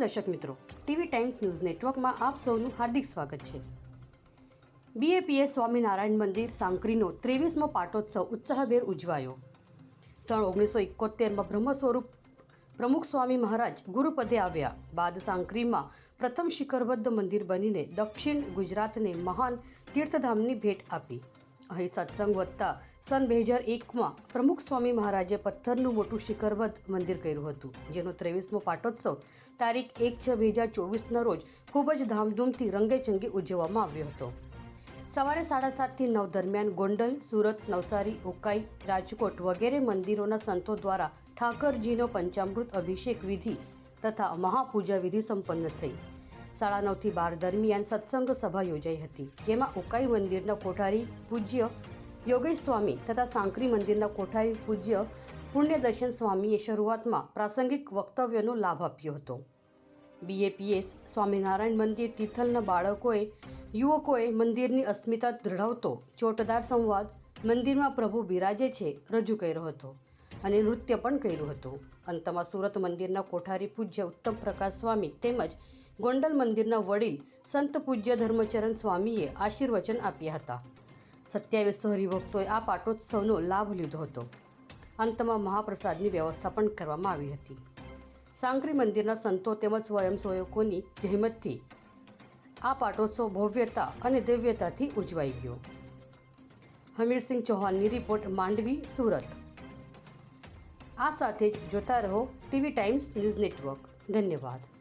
દર્શક મિત્રો, TV times news નેટવર્કમાં આપ સૌનું હાર્દિક સ્વાગત છે. બીએપીએસ સ્વામિનારાયણ મંદિર સાંકરીનો ત્રેવીસમો પાટોત્સવ ઉત્સાહભેર ઉજવાયો. સણ ઓગણીસો એકોતેરમાં બ્રહ્મ સ્વરૂપ પ્રમુખ સ્વામી મહારાજ ગુરુપદે આવ્યા. બાદ સાંકરીમાં પ્રથમ શિખરબદ્ધ મંદિર બનીને દક્ષિણ ગુજરાતને મહાન તીર્થધામની ભેટ આપી. અહીં સત્સંગ વધતા સન બે હજાર એકમાં પ્રમુખ સ્વામી મહારાજે પથ્થરનું મોટું શિખરબદ્ધ મંદિર કર્યું હતું, જેનો ત્રેવીસમો પાટોત્સવ તારીખ એક છ બે હજાર ચોવીસના રોજ ખૂબ જ ધામધૂમથી રંગેચંગે ઉજવવામાં આવ્યો હતો. સવારે સાડા સાતથી નવ દરમિયાન ગોંડલ, સુરત, નવસારી, ઉકાઈ, રાજકોટ વગેરે મંદિરોના સંતો દ્વારા ઠાકરજીનો પંચામૃત અભિષેક વિધિ તથા મહાપૂજા વિધિ સંપન્ન થઈ. સાડા નવથી બાર દરમિયાન સત્સંગ સભા યોજાઈ હતી, જેમાં ઉકાઈ મંદિરના કોઠારી પૂજ્ય યોગેશ સ્વામી તથા સાંકરી મંદિરના કોઠારી પૂજ્ય પુણ્યદર્શન સ્વામીએ શરૂઆતમાં પ્રાસંગિક વક્તવ્યનો લાભ આપ્યો હતો. બીએપીએસ સ્વામિનારાયણ મંદિર તિથલના બાળકોએ, યુવકોએ મંદિરની અસ્મિતા દૃઢાવતો ચોટદાર સંવાદ મંદિરમાં પ્રભુ બિરાજે છે રજૂ કર્યો હતો અને નૃત્ય પણ કર્યું હતું. અંતમાં સુરત મંદિરના કોઠારી પૂજ્ય ઉત્તમ પ્રકાશ સ્વામી તેમજ ગોંડલ મંદિરના વડીલ સંત પૂજ્ય ધર્મચરણ સ્વામીએ આશીર્વચન આપ્યા હતા. સત્યાવીસો હરિભક્તોએ આ પાટોત્સવનો લાભ લીધો હતો. અંતમાં મહાપ્રસાદની વ્યવસ્થા પણ કરવામાં આવી હતી. સાંકરી મંદિરના સંતો તેમજ સ્વયંસેવકોની જહેમતથી આ પાટોત્સવ ભવ્યતા અને દિવ્યતાથી ઉજવાઈ ગયો. હમીરસિંહ ચૌહાણની રિપોર્ટ માંડવી, સુરત. આ સાથે જ જોતા રહો ટીવી ટાઈમ્સ ન્યૂઝ નેટવર્ક. ધન્યવાદ.